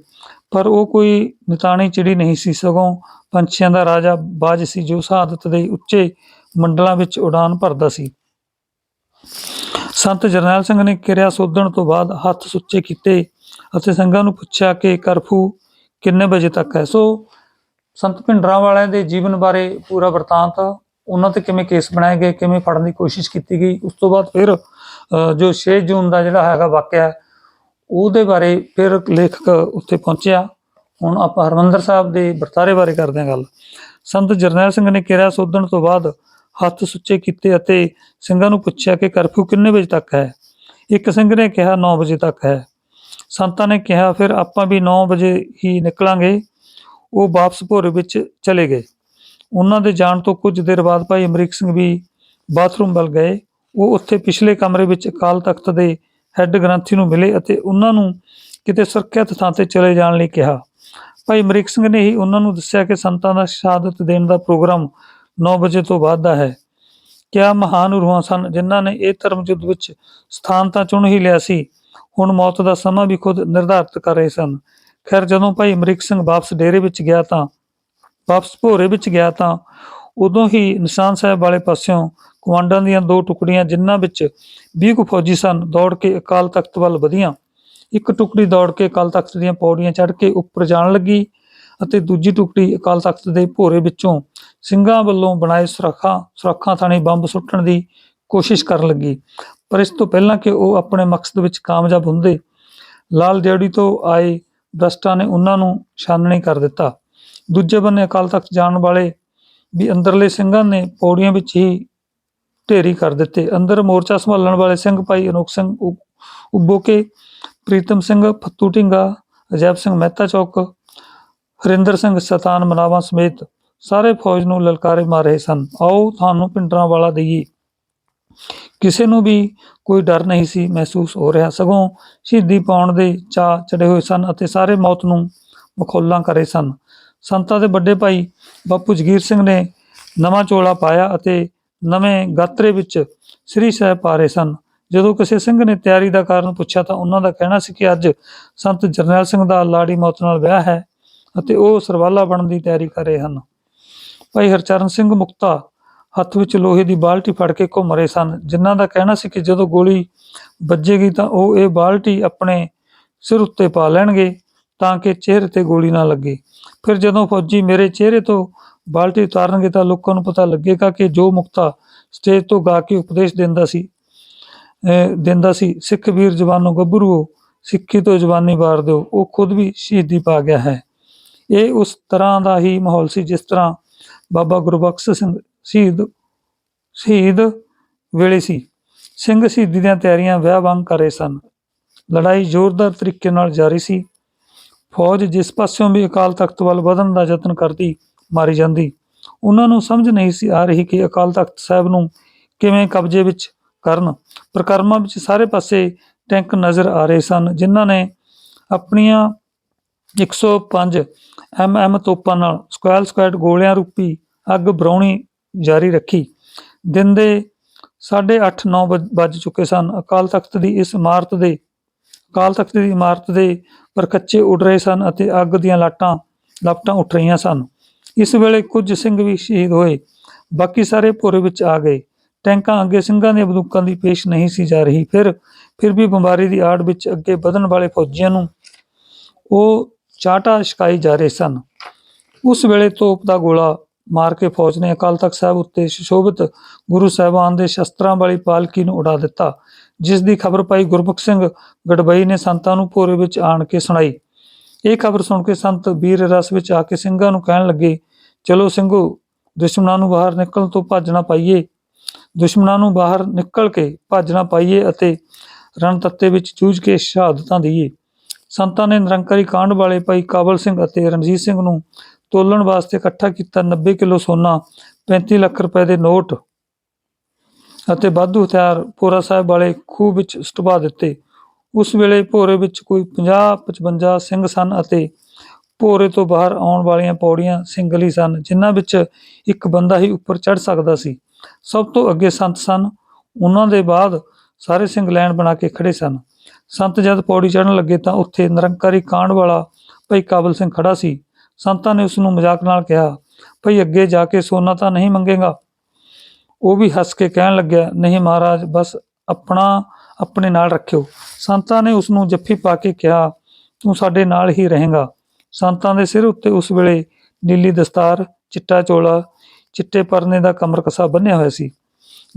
ਪਰ ਉਹ ਕੋਈ ਨਿਤਾਣੀ ਚਿੜੀ ਨਹੀਂ ਸੀ। ਸਗੋਂ ਪੰਛੀਆਂ ਦਾ ਰਾਜਾ ਬਾਜ ਸੀ ਜੋ ਸ਼ਹਾਦਤ ਦੇ ਉੱਚੇ ਮੰਡਲਾਂ ਵਿੱਚ ਉਡਾਨ ਭਰਦਾ ਸੀ। ਸੰਤ ਜਰਨੈਲ ਸਿੰਘ ਨੇ ਕਿਰਿਆ ਸੋਧਣ ਤੋਂ ਬਾਅਦ ਹੱਥ ਸੁੱਚੇ ਕੀਤੇ ਅਤੇ ਸੰਗਾਂ ਨੂੰ ਪੁੱਛਿਆ ਕਿ ਕਰਫੂ ਕਿੰਨੇ ਵਜੇ ਤੱਕ ਹੈ। ਸੋ ਸੰਤ ਭਿੰਡਰਾਂ ਵਾਲਿਆਂ ਦੇ ਜੀਵਨ ਬਾਰੇ ਪੂਰਾ ਵਰਤਾਂਤ ਉਹਨਾਂ ਤੇ ਕਿਵੇਂ ਕੇਸ ਬਣਾਏ ਗਏ ਕਿਵੇਂ ਫੜਨ ਦੀ ਕੋਸ਼ਿਸ਼ ਕੀਤੀ ਗਈ ਉਸ ਤੋਂ ਬਾਅਦ ਫਿਰ ਅ, ਜੋ 6 ਜੂਨ ਦਾ ਜਿਹੜਾ ਹੈਗਾ ਵਾਕਿਆ ਉਹਦੇ ਬਾਰੇ ਫਿਰ ਲੇਖਕ ਉੱਥੇ ਪਹੁੰਚਿਆ। ਹੁਣ ਆਪਾਂ ਹਰਮੰਦਰ ਸਾਹਿਬ ਦੇ ਵਰਤਾਰੇ ਬਾਰੇ ਕਰਦੇ ਹਾਂ ਗੱਲ। ਸੰਤ ਜਰਨੈਲ ਸਿੰਘ ਨੇ ਕਿਰਿਆ ਸੋਧਣ ਤੋਂ ਬਾਅਦ ਹੱਥ ਸੁੱਚੇ ਕੀਤੇ ਅਤੇ ਸਿੰਘਾਂ ਨੂੰ ਪੁੱਛਿਆ ਕਿ ਕਰਫਿਊ ਕਿੰਨੇ ਵਜੇ ਤੱਕ ਹੈ। ਇੱਕ ਸਿੰਘ ਨੇ ਕਿਹਾ 9 ਵਜੇ ਤੱਕ ਹੈ। ਸੰਤਾਂ ਨੇ ਕਿਹਾ, ਫਿਰ ਆਪਾਂ ਵੀ 9 ਵਜੇ ਹੀ ਨਿਕਲਾਂਗੇ। ਉਹ ਵਾਪਸ ਭੋਰ ਵਿੱਚ ਚਲੇ ਗਏ। ਉਹਨਾਂ ਦੇ ਜਾਣ ਤੋਂ ਕੁਝ ਦੇਰ ਬਾਅਦ ਭਾਈ ਅਮਰੀਕ ਸਿੰਘ ਵੀ ਬਾਥਰੂਮ ਵੱਲ ਗਏ। ਉਹ ਉੱਥੇ ਪਿਛਲੇ ਕਮਰੇ ਵਿੱਚ ਅਕਾਲ ਤਖਤ ਦੇ ਹੈੱਡ ਗ੍ਰੰਥੀ ਨੂੰ ਮਿਲੇ ਅਤੇ ਉਹਨਾਂ ਨੂੰ ਕਿਤੇ ਸੁਰੱਖਿਅਤ ਥਾਂ ਤੇ ਚਲੇ ਜਾਣ ਲਈ ਕਿਹਾ। ਭਾਈ ਅਮਰੀਕ ਸਿੰਘ ਨੇ ਹੀ ਉਹਨਾਂ ਨੂੰ ਦੱਸਿਆ ਕਿ ਸੰਤਾਂ ਦਾ ਸ਼ਹਾਦਤ ਦੇਣ ਦਾ ਪ੍ਰੋਗਰਾਮ 9 ਵਜੇ ਤੋਂ ਬਾਅਦ ਦਾ ਹੈ। ਕਿਆ ਮਹਾਨ ਰੂਹਾਂ ਸਨ ਜਿਨ੍ਹਾਂ ਨੇ ਇਹ ਧਰਮ ਯੁੱਧ ਵਿੱਚ ਸਥਾਨ ਤਾਂ ਚੁਣ ਹੀ ਲਿਆ ਸੀ, ਹੁਣ ਮੌਤ ਦਾ ਸਮਾਂ ਵੀ ਖੁਦ ਨਿਰਧਾਰਿਤ ਕਰ ਰਹੇ ਸਨ। ਖੈਰ ਜਦੋਂ ਭਾਈ ਅਮਰੀਕ ਸਿੰਘ ਵਾਪਸ ਡੇਰੇ ਵਿੱਚ ਗਿਆ ਤਾਂ, ਵਾਪਸ ਭੋਰੇ ਵਿੱਚ ਗਿਆ ਤਾਂ ਉਦੋਂ ਹੀ ਨਿਸ਼ਾਨ ਸਾਹਿਬ ਵਾਲੇ ਪਾਸਿਓਂ ਕਮਾਂਡਾਂ ਦੀਆਂ ਦੋ ਟੁਕੜੀਆਂ, ਜਿਨ੍ਹਾਂ ਵਿੱਚ 20 ਕੁ ਫੌਜੀ ਸਨ, ਦੌੜ ਕੇ ਅਕਾਲ ਤਖਤ ਵੱਲ ਵਧੀਆਂ। ਇੱਕ ਟੁਕੜੀ ਦੌੜ ਕੇ ਅਕਾਲ ਤਖਤ ਦੀਆਂ ਪੌੜੀਆਂ ਚੜ੍ਹ ਕੇ ਉੱਪਰ ਜਾਣ ਲੱਗੀ ਅਤੇ ਦੂਜੀ ਟੁਕੜੀ ਅਕਾਲ ਤਖਤ ਦੇ ਭੋਰੇ ਵਿੱਚੋਂ ਸਿੰਘਾਂ ਵੱਲੋਂ ਬਣਾਏ ਸੁਰੱਖਾ ਸੁਰੱਖਾ ਥਾਣੀ ਬੰਬ ਸੁੱਟਣ ਦੀ ਕੋਸ਼ਿਸ਼ ਕਰਨ ਲੱਗੀ। ਪਰ ਇਸ ਤੋਂ ਪਹਿਲਾਂ ਕਿ ਉਹ ਆਪਣੇ ਮਕਸਦ ਵਿੱਚ ਕਾਮਯਾਬ ਹੁੰਦੇ, ਲਾਲ ਦਿਹਾੜੀ ਤੋਂ ਆਏ ਬ੍ਰਸ਼ਟਾਂ ਨੇ ਉਹਨਾਂ ਨੂੰ ਛਾਨਣੀ ਕਰ ਦਿੱਤਾ। ਦੂਜੇ ਬੰਨੇ ਅਕਾਲ ਤਖਤ ਜਾਣ ਵਾਲੇ ਵੀ ਅੰਦਰਲੇ ਸਿੰਘਾਂ ਨੇ ਪੌੜੀਆਂ ਵਿੱਚ ਹੀ ਢੇਰੀ ਕਰ ਦਿੱਤੇ। ਅੰਦਰ ਮੋਰਚਾ ਸੰਭਾਲਣ ਵਾਲੇ ਸਿੰਘ ਭਾਈ ਅਨੋਖ ਸਿੰਘ ਉਬੋਕੇ, ਪ੍ਰੀਤਮ ਸਿੰਘ ਫੱਤੂ ਢਿੰਗਾ, ਅਜੈਬ ਸਿੰਘ ਮਹਿਤਾ ਚੌਕ, ਹਰਿੰਦਰ ਸਿੰਘ ਸਤਾਨ ਮਨਾਵਾ ਸਮੇਤ ਸਾਰੇ ਫੌਜ ਨੂੰ ਲਲਕਾਰੇ ਮਾਰ ਰਹੇ ਸਨ। ਆਓ ਤੁਹਾਨੂੰ ਪਿੰਡਰਾਂ ਵਾਲਾ ਦਈਏ। ਕਿਸੇ ਨੂੰ ਵੀ ਕੋਈ ਡਰ ਨਹੀਂ ਸੀ ਮਹਿਸੂਸ ਹੋ ਰਿਹਾ। ਸਗੋਂ ਸ਼ਹੀਦੀ ਪਾਉਣ ਦੇ ਚਾਅ ਚੜੇ ਹੋਏ ਸਨ ਅਤੇ ਸਾਰੇ ਮੌਤ ਨੂੰ ਮਖੌਲਾਂ ਕਰੇ ਸਨ। ਸੰਤਾਂ ਦੇ ਵੱਡੇ ਭਾਈ ਬਾਪੂ ਜਗੀਰ ਸਿੰਘ ਨੇ ਨਵਾਂ ਚੋਲਾ ਪਾਇਆ ਅਤੇ ਨਵੇਂ ਗਾਤਰੇ ਵਿੱਚ ਸ੍ਰੀ ਸਾਹਿਬ ਪਾ ਸਨ। ਜਦੋਂ ਕਿਸੇ ਸਿੰਘ ਨੇ ਤਿਆਰੀ ਦਾ ਕਾਰਨ ਪੁੱਛਿਆ ਤਾਂ ਉਹਨਾਂ ਦਾ ਕਹਿਣਾ ਸੀ ਕਿ ਅੱਜ ਸੰਤ ਜਰਨੈਲ ਸਿੰਘ ਦਾ ਲਾੜੀ ਮੌਤ ਨਾਲ ਵਿਆਹ ਹੈ ਅਤੇ ਉਹ ਸਰਵਾਲਾ ਬਣਨ ਦੀ ਤਿਆਰੀ ਕਰ ਰਹੇ ਹਨ। ਭਾਈ ਹਰਚਰਨ ਸਿੰਘ ਮੁਕਤਾ ਹੱਥ ਵਿੱਚ ਲੋਹੇ ਦੀ ਬਾਲਟੀ ਫੜ ਕੇ ਘੁੰਮ ਰਹੇ ਸਨ, ਜਿਨ੍ਹਾਂ ਦਾ ਕਹਿਣਾ ਸੀ ਕਿ ਜਦੋਂ ਗੋਲੀ ਵੱਜੇਗੀ ਤਾਂ ਉਹ ਇਹ ਬਾਲਟੀ ਆਪਣੇ ਸਿਰ ਉੱਤੇ ਪਾ ਲੈਣਗੇ ਤਾਂ ਕਿ ਚਿਹਰੇ ਤੇ ਗੋਲੀ ਨਾ ਲੱਗੇ। ਫਿਰ ਜਦੋਂ ਫੌਜੀ ਮੇਰੇ ਚਿਹਰੇ ਤੋਂ ਬਾਲਟੀ ਉਤਾਰਨਗੇ ਤਾਂ ਲੋਕਾਂ ਨੂੰ ਪਤਾ ਲੱਗੇਗਾ ਕਿ ਜੋ ਮੁਕਤਾ ਸਟੇਜ ਤੋਂ ਗਾ ਕੇ ਉਪਦੇਸ਼ ਦਿੰਦਾ ਸੀ ਦਿੰਦਾ ਸੀ, ਸਿੱਖ ਵੀਰ ਜਵਾਨੋ ਗੱਭਰੂਓ, ਸਿੱਖੀ ਤੋਂ ਜਵਾਨੀ ਵਾਰ ਦਿਓ, ਉਹ ਖੁਦ ਵੀ ਸ਼ਹੀਦੀ ਪਾ ਗਿਆ ਹੈ। ਇਹ ਉਸ ਤਰ੍ਹਾਂ ਦਾ ਹੀ ਮਾਹੌਲ ਸੀ ਜਿਸ ਤਰ੍ਹਾਂ ਬਾਬਾ ਗੁਰਬਖਸ਼ ਸਿੰਘ ਸ਼ਹੀਦ ਸ਼ਹੀਦ ਵੇਲੇ ਸੀ। ਸਿੰਘ ਸ਼ਹੀਦੀ ਦੀਆਂ ਤਿਆਰੀਆਂ ਵਿਆਹ ਵਾਂਗ ਕਰ ਰਹੇ ਸਨ। ਲੜਾਈ ਜ਼ੋਰਦਾਰ ਤਰੀਕੇ ਨਾਲ ਜਾਰੀ ਸੀ। ਫੌਜ ਜਿਸ ਪਾਸਿਓਂ ਵੀ ਅਕਾਲ ਤਖਤ ਵੱਲ ਵਧਣ ਦਾ ਯਤਨ ਕਰਦੀ ਮਾਰੀ ਜਾਂਦੀ। ਉਹਨਾਂ ਨੂੰ ਸਮਝ ਨਹੀਂ ਸੀ ਆ ਰਹੀ ਕਿ ਅਕਾਲ ਤਖਤ ਸਾਹਿਬ ਨੂੰ ਕਿਵੇਂ ਕਬਜ਼ੇ ਵਿੱਚ ਕਰਨ। ਪ੍ਰਕਰਮਾਂ ਵਿੱਚ ਸਾਰੇ ਪਾਸੇ ਟੈਂਕ ਨਜ਼ਰ ਆ ਰਹੇ ਸਨ, ਜਿਨ੍ਹਾਂ ਨੇ ਆਪਣੀਆਂ 105 ਐਮਐਮ ਤੋਪਾਂ ਨਾਲ ਸਕੁਐਲ ਸਕੁਐਡ ਗੋਲਿਆਂ ਰੂਪੀ ਅੱਗ ਬਰਾਉਣੀ ਜਾਰੀ ਰੱਖੀ। ਦਿਨ ਦੇ 8:30 9 ਵੱਜ ਚੁੱਕੇ ਸਨ। ਅਕਾਲ ਤਖਤ ਦੀ ਇਸ ਇਮਾਰਤ ਦੇ, ਅਕਾਲ ਤਖਤ ਦੀ ਇਮਾਰਤ ਦੇ ਪਰਖੱਚੇ ਉੱਡ ਰਹੇ ਸਨ ਅਤੇ ਅੱਗ ਦੀਆਂ ਲਾਟਾਂ, ਲਾਪਟਾਂ ਉੱਠ ਰਹੀਆਂ ਸਨ। ਇਸ ਵੇਲੇ ਕੁਝ ਸਿੰਘ ਵੀ ਸ਼ਹੀਦ ਹੋਏ, ਬਾਕੀ ਸਾਰੇ ਭੋਰੇ ਵਿੱਚ ਆ ਗਏ। ਟੈਂਕਾਂ ਅੱਗੇ ਸਿੰਘਾਂ ਦੀਆਂ ਬੰਦੂਕਾਂ ਦੀ ਪੇਸ਼ ਨਹੀਂ ਸੀ ਜਾ ਰਹੀ। ਫਿਰ ਫਿਰ ਵੀ ਬਿਮਾਰੀ ਦੀ ਆੜ ਵਿੱਚ ਅੱਗੇ ਵਧਣ ਵਾਲੇ ਫੌਜੀਆਂ ਨੂੰ ਉਹ ਚਾਟਾ ਛਕਾਈ ਜਾ ਰਹੇ ਸਨ। ਉਸ ਵੇਲੇ ਤੋਪ ਦਾ ਗੋਲਾ ਮਾਰ ਕੇ ਫੌਜ ਨੇ ਅਕਾਲ ਤਖਤ ਸਾਹਿਬ ਉੱਤੇ ਸੁਸ਼ੋਭਿਤ ਗੁਰੂ ਸਾਹਿਬਾਨ ਦੇ ਸ਼ਸਤਰਾਂ ਵਾਲੀ ਪਾਲਕੀ ਨੂੰ ਉਡਾ ਦਿੱਤਾ, ਜਿਸ ਦੀ ਖਬਰ ਪਾਈ ਗੁਰਮੁਖ ਸਿੰਘ ਗੜਬਈ ਨੇ ਸੰਤਾਂ ਨੂੰ ਭੋਰੇ ਵਿੱਚ ਆਣ ਕੇ ਸੁਣਾਈ। ਇਹ ਖਬਰ ਸੁਣ ਕੇ ਸੰਤ ਵੀਰ ਰਸ ਵਿੱਚ ਆ ਕੇ ਸਿੰਘਾਂ ਨੂੰ ਕਹਿਣ ਲੱਗੇ, ਚਲੋ ਸਿੰਘੋ, ਦੁਸ਼ਮਣਾਂ ਨੂੰ ਬਾਹਰ ਨਿਕਲਣ ਤੋਂ ਭੱਜਣਾ ਪਾਈਏ। ਦੁਸ਼ਮਣਾਂ ਨੂੰ ਬਾਹਰ ਨਿਕਲ ਕੇ ਭੱਜਣਾ ਪਾਈਏ ਅਤੇ ਰਣਤੱਤੇ ਵਿੱਚ ਜੂਝ ਕੇ ਸ਼ਹਾਦਤਾਂ ਦਈਏ। ਸੰਤਾਂ ਨੇ ਨਿਰੰਕਾਰੀ ਕਾਂਡ ਵਾਲੇ ਭਾਈ ਕਾਬਲ ਸਿੰਘ ਅਤੇ ਰਣਜੀਤ ਸਿੰਘ ਨੂੰ ਤੋਲਣ ਵਾਸਤੇ ਇਕੱਠਾ ਕੀਤਾ 90 ਕਿਲੋ ਸੋਨਾ 35 ਲੱਖ ਰੁਪਏ ਦੇ ਨੋਟ ਅਤੇ ਵਾਧੂ ਹਥਿਆਰ ਪੋਰਾ ਸਾਹਿਬ ਵਾਲੇ ਖੂਹ ਵਿੱਚ ਸਟਵਾ ਦਿੱਤੇ। ਉਸ ਵੇਲੇ ਭੋਰੇ ਵਿੱਚ ਕੋਈ 50 55 ਸਿੰਘ ਸਨ ਅਤੇ ਭੋਰੇ ਤੋਂ ਬਾਹਰ ਆਉਣ ਵਾਲੀਆਂ ਪੌੜੀਆਂ ਸਿੰਗਲੀ ਸਨ, ਜਿਨ੍ਹਾਂ ਵਿੱਚ ਇੱਕ ਬੰਦਾ ਹੀ ਉੱਪਰ ਚੜ ਸਕਦਾ ਸੀ। ਸਭ ਤੋਂ ਅੱਗੇ ਸੰਤ ਸਨ। ਉਹਨਾਂ ਦੇ ਬਾਅਦ ਸਾਰੇ ਸਿੰਘ ਲਾਈਨ ਬਣਾ ਕੇ ਖੜੇ ਸਨ। ਸੰਤ ਜਦ ਪੌੜੀ ਚੜਨ ਲੱਗੇ ਤਾਂ ਉੱਥੇ ਨਿਰੰਕਾਰੀ ਕਾਂਡ ਵਾਲਾ ਭਾਈ ਕਾਬਲ ਸਿੰਘ ਖੜਾ ਸੀ। ਸੰਤਾਂ ਨੇ ਉਸ ਨੂੰ ਮਜ਼ਾਕ ਨਾਲ ਕਿਹਾ, ਭਈ ਅੱਗੇ ਜਾ ਕੇ ਸੋਨਾ ਤਾਂ ਨਹੀਂ ਮੰਗੇਗਾ? ਉਹ ਵੀ ਹੱਸ ਕੇ ਕਹਿਣ ਲੱਗਿਆ, ਨਹੀਂ ਮਹਾਰਾਜ, ਬਸ ਆਪਣਾ, ਆਪਣੇ ਨਾਲ ਰੱਖਿਓ। ਸੰਤਾਂ ਨੇ ਉਸ ਨੂੰ ਜੱਫੀ ਪਾ ਕੇ ਕਿਹਾ, ਤੂੰ ਸਾਡੇ ਨਾਲ ਹੀ ਰਹੇਗਾ। ਸੰਤਾਂ ਦੇ ਸਿਰ ਉੱਤੇ ਉਸ ਵੇਲੇ ਨੀਲੀ ਦਸਤਾਰ, ਚਿੱਟਾ ਚੋਲਾ, ਚਿੱਟੇ ਪਰਨੇ ਦਾ ਕਮਰ ਕਸਾ ਬੰਨਿਆ ਹੋਇਆ ਸੀ,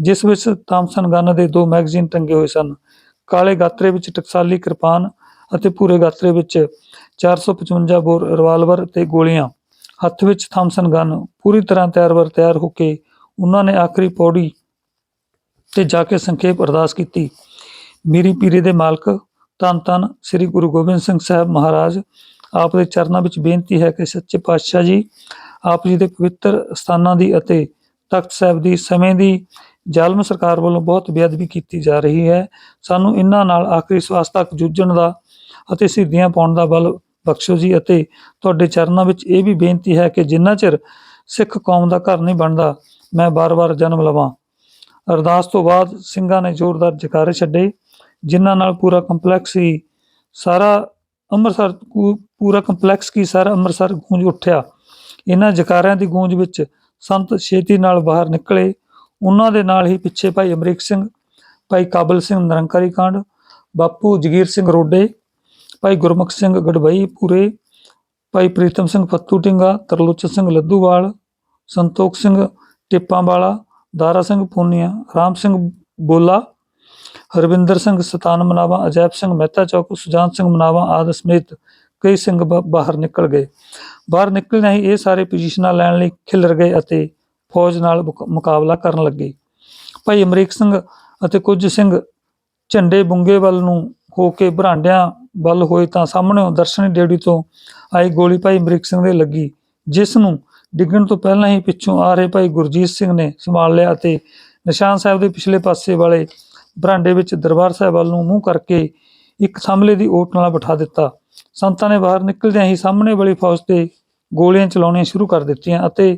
ਜਿਸ ਵਿੱਚ ਥਾਮਸਨ ਗਨ ਦੇ ਦੋ ਮੈਗਜ਼ੀਨ ਟੰਗੇ ਹੋਏ ਸਨ, ਕਾਲੇ ਗਾਤਰੇ ਵਿੱਚ ਟਕਸਾਲੀ ਕਿਰਪਾਨ ਅਤੇ ਪੂਰੇ ਗਾਤਰੇ ਵਿੱਚ 455 ਬੋਰ ਰਿਵਾਲਵਰ ਤੇ ਗੋਲੀਆਂ। ਹੱਥ ਵਿੱਚ ਥਾਮਸਨ ਗਨ ਪੂਰੀ ਤਰ੍ਹਾਂ ਤਿਆਰ-ਬਰ ਤਿਆਰ ਹੋ ਕੇ ਉਹਨਾਂ ਨੇ ਆਖਰੀ ਪੌੜੀ ਤੇ ਜਾ ਕੇ ਸੰਖੇਪ ਅਰਦਾਸ ਕੀਤੀ। ਮੇਰੀ ਪੀਰੇ ਦੇ ਮਾਲਕ, ਧੰਨ ਧੰਨ ਸ੍ਰੀ ਗੁਰੂ ਗੋਬਿੰਦ ਸਿੰਘ ਸਾਹਿਬ ਮਹਾਰਾਜ, ਆਪ ਦੇ ਚਰਨਾਂ ਵਿੱਚ ਬੇਨਤੀ ਹੈ ਕਿ ਸੱਚੇ ਪਾਤਸ਼ਾਹ ਜੀ, ਆਪ ਜੀ ਦੇ ਪਵਿੱਤਰ ਸਥਾਨਾਂ ਦੀ ਅਤੇ ਤਖਤ ਸਾਹਿਬ ਦੀ ਸਮੇਂ ਦੀ ਜ਼ਾਲਮ ਸਰਕਾਰ ਵੱਲੋਂ ਬਹੁਤ ਬੇਅਦਬੀ ਕੀਤੀ ਜਾ ਰਹੀ ਹੈ। ਸਾਨੂੰ ਇਹਨਾਂ ਨਾਲ ਆਖਰੀ ਸਵਾਸ ਤੱਕ ਜੂਝਣ ਦਾ ਅਤੇ ਸਿੱਧੀਆਂ ਪਾਉਣ ਦਾ ਬਲ ਬਖਸ਼ੋ ਜੀ ਅਤੇ ਤੁਹਾਡੇ ਚਰਨਾਂ ਵਿੱਚ ਇਹ ਵੀ ਬੇਨਤੀ ਹੈ ਕਿ ਜਿੰਨਾ ਚਿਰ ਸਿੱਖ ਕੌਮ ਦਾ ਘਰ ਨਹੀਂ ਬਣਦਾ, ਮੈਂ ਬਾਰ-ਬਾਰ ਜਨਮ ਲਵਾਂ। ਅਰਦਾਸ ਤੋਂ ਬਾਅਦ ਸਿੰਘਾਂ ਨੇ ਜ਼ੋਰਦਾਰ ਜਕਾਰੇ ਛੱਡੇ, ਜਿਨ੍ਹਾਂ ਨਾਲ ਪੂਰਾ ਕੰਪਲੈਕਸ ਹੀ ਸਾਰਾ ਅੰਮ੍ਰਿਤਸਰ ਪੂਰਾ ਕੰਪਲੈਕਸ ਕੀ ਸਾਰਾ ਅੰਮ੍ਰਿਤਸਰ ਗੂੰਜ ਉੱਠਿਆ। ਇਹਨਾਂ ਜਕਾਰਿਆਂ ਦੀ ਗੂੰਜ ਵਿੱਚ ਸੰਤ ਛੇਤੀ ਨਾਲ ਬਾਹਰ ਨਿਕਲੇ। ਉਹਨਾਂ ਦੇ ਨਾਲ ਹੀ ਪਿੱਛੇ ਭਾਈ ਅਮਰੀਕ ਸਿੰਘ, ਭਾਈ ਕਾਬਲ ਸਿੰਘ ਨਿਰੰਕਾਰੀ ਕਾਂਡ, ਬਾਪੂ ਜਗੀਰ ਸਿੰਘ ਰੋਡੇ, ਭਾਈ ਗੁਰਮੁਖ ਸਿੰਘ ਗੜਬਈ ਪੂਰੇ, ਭਾਈ ਪ੍ਰੀਤਮ ਸਿੰਘ ਫੱਤੂ ਟਿੰਗਾ, ਤਰਲੋਚਨ ਸਿੰਘ ਲੱਦੂਵਾਲ, ਸੰਤੋਖ ਸਿੰਘ ਟਿੱਪਾਂ ਵਾਲਾ ਦਾਰਾ ਸਿੰਘ ਪੂਨੀਆ, ਰਾਮ ਸਿੰਘ ਬੋਲਾ, ਹਰਵਿੰਦਰ ਸਿੰਘ ਸਤਾਨ ਮਨਾਵਾ, ਅਜੈਬ ਸਿੰਘ ਮਹਿਤਾ ਚੌਕ, ਸੁਜਾਨ ਸਿੰਘ ਮਨਾਵਾ ਆਦਿ ਸਮੇਤ ਕਈ ਸਿੰਘ ਬਾਹਰ ਨਿਕਲ ਗਏ। ਬਾਹਰ ਨਿਕਲਣਾ ਹੀ ਇਹ ਸਾਰੇ ਪੋਜੀਸ਼ਨਾਂ ਲੈਣ ਲਈ ਖਿਲਰ ਗਏ ਅਤੇ ਫੌਜ ਨਾਲ ਮੁਕ- ਮੁਕਾਬਲਾ ਕਰਨ ਲੱਗੇ। ਭਾਈ ਅਮਰੀਕ ਸਿੰਘ ਅਤੇ ਕੁਝ ਸਿੰਘ ਝੰਡੇ ਬੁੰਗੇ ਵੱਲ ਨੂੰ ਹੋ ਕੇ ਬਰਾਂਡਿਆਂ ਵੱਲ ਹੋਏ ਤਾਂ ਸਾਹਮਣੇ ਦਰਸ਼ਨੀ ਡੇੜੀ ਤੋਂ ਆਈ ਗੋਲੀ ਭਾਈ ਅਮਰੀਕ ਸਿੰਘ ਦੇ ਲੱਗੀ, ਜਿਸ ਨੂੰ ਡਿੱਗਣ ਤੋਂ ਪਹਿਲਾਂ ਹੀ ਪਿੱਛੋਂ ਆ ਰਹੇ ਭਾਈ ਗੁਰਜੀਤ ਸਿੰਘ ਨੇ ਸੰਭਾਲ ਲਿਆ ਅਤੇ ਨਿਸ਼ਾਨ ਸਾਹਿਬ ਦੇ ਪਿਛਲੇ ਪਾਸੇ ਵਾਲੇ ਬਰਾਂਡੇ ਵਿੱਚ ਦਰਬਾਰ ਸਾਹਿਬ ਵੱਲ ਨੂੰ ਮੂੰਹ ਕਰਕੇ ਇੱਕ ਥੰਮਲੇ ਦੀ ਓਟ ਨਾਲ ਬਿਠਾ ਦਿੱਤਾ। ਸੰਤਾਂ ਨੇ ਬਾਹਰ ਨਿਕਲਦਿਆਂ ਹੀ ਸਾਹਮਣੇ ਵਾਲੀ ਫੌਜ ਤੇ ਗੋਲੀਆਂ ਚਲਾਉਣੀਆਂ ਸ਼ੁਰੂ ਕਰ ਦਿੱਤੀਆਂ ਅਤੇ